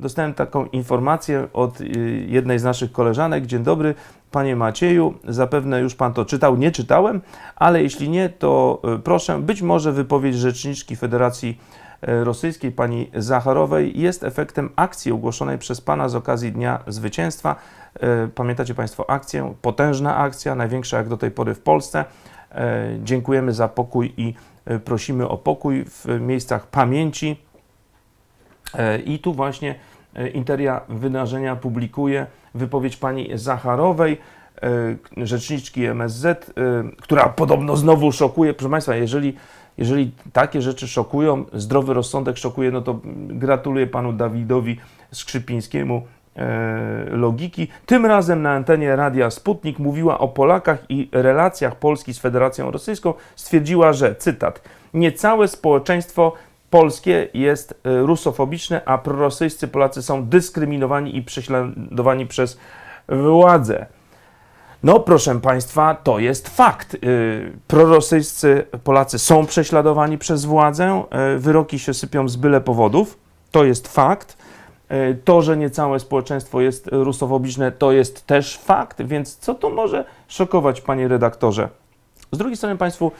dostałem taką informację od y, jednej z naszych koleżanek. Dzień dobry, panie Macieju, zapewne już pan to czytał, nie czytałem, ale jeśli nie, to y, proszę, być może wypowiedź rzeczniczki Federacji y, Rosyjskiej, pani Zacharowej, jest efektem akcji ogłoszonej przez pana z okazji Dnia Zwycięstwa. Pamiętacie państwo akcję? Potężna akcja, największa jak do tej pory w Polsce. Dziękujemy za pokój i prosimy o pokój w miejscach pamięci. E, I tu właśnie e, Interia Wydarzenia publikuje wypowiedź pani Zacharowej, e, rzeczniczki MSZ, która podobno znowu szokuje. Proszę Państwa, jeżeli, jeżeli takie rzeczy szokują, zdrowy rozsądek szokuje, no to gratuluję panu Dawidowi Skrzypińskiemu logiki. Tym razem na antenie Radia Sputnik mówiła o Polakach i relacjach Polski z Federacją Rosyjską. Stwierdziła, że, cytat, niecałe społeczeństwo polskie jest e, rusofobiczne, a prorosyjscy Polacy są dyskryminowani i prześladowani przez władze. No, proszę Państwa, to jest fakt. Yy, Prorosyjscy Polacy są prześladowani przez władzę, yy, wyroki się sypią z byle powodów, to jest fakt. To, że niecałe społeczeństwo jest rusofobiczne, to jest też fakt, więc co to może szokować, panie redaktorze? Z drugiej strony Państwu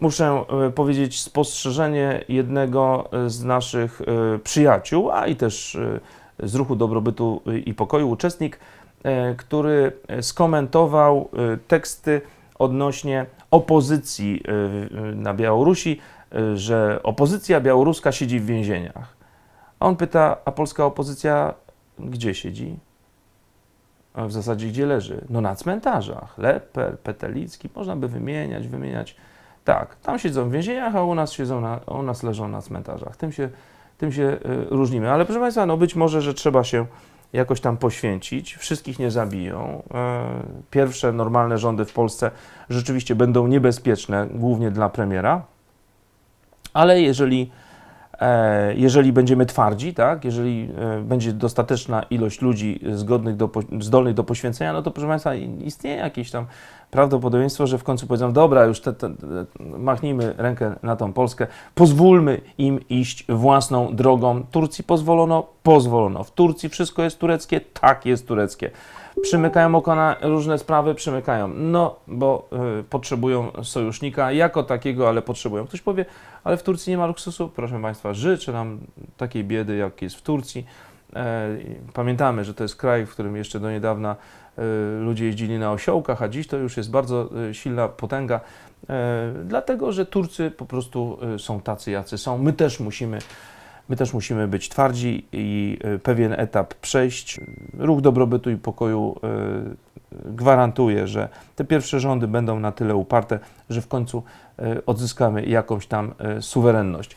muszę e, powiedzieć spostrzeżenie jednego e, z naszych e, przyjaciół, a i też z ruchu dobrobytu i pokoju, uczestnik, który skomentował teksty odnośnie opozycji na Białorusi, że opozycja białoruska siedzi w więzieniach. A on pyta, a polska opozycja gdzie siedzi? A w zasadzie gdzie leży? No na cmentarzach. Leper, Petelicki, można by wymieniać, wymieniać. Tak, tam siedzą w więzieniach, a u nas siedzą na, u nas leżą na cmentarzach. Tym się, tym się y, różnimy. Ale proszę Państwa, no być może, że trzeba się jakoś tam poświęcić. Wszystkich nie zabiją. E, Pierwsze normalne rządy w Polsce rzeczywiście będą niebezpieczne, głównie dla premiera. Ale jeżeli, e, jeżeli będziemy twardzi, tak, jeżeli e, będzie dostateczna ilość ludzi zgodnych do, zdolnych do poświęcenia, no to proszę Państwa, istnieje jakieś tam prawdopodobieństwo, że w końcu powiedzą, dobra, już te, te, machnijmy rękę na tą Polskę, pozwólmy im iść własną drogą. Turcji pozwolono? Pozwolono. W Turcji wszystko jest tureckie? Tak, jest tureckie. Przymykają oko na różne sprawy? Przymykają. No, bo y, potrzebują sojusznika jako takiego, ale potrzebują. Ktoś powie, ale w Turcji nie ma luksusu? Proszę Państwa, życzę nam takiej biedy, jak jest w Turcji. E, Pamiętamy, że to jest kraj, w którym jeszcze do niedawna e, ludzie jeździli na osiołkach, a dziś to już jest bardzo e, silna potęga, e, dlatego że Turcy po prostu e, są tacy, jacy są. My też musimy, my też musimy być twardzi i e, pewien etap przejść. Ruch dobrobytu i pokoju e, gwarantuje, że te pierwsze rządy będą na tyle uparte, że w końcu e, odzyskamy jakąś tam suwerenność.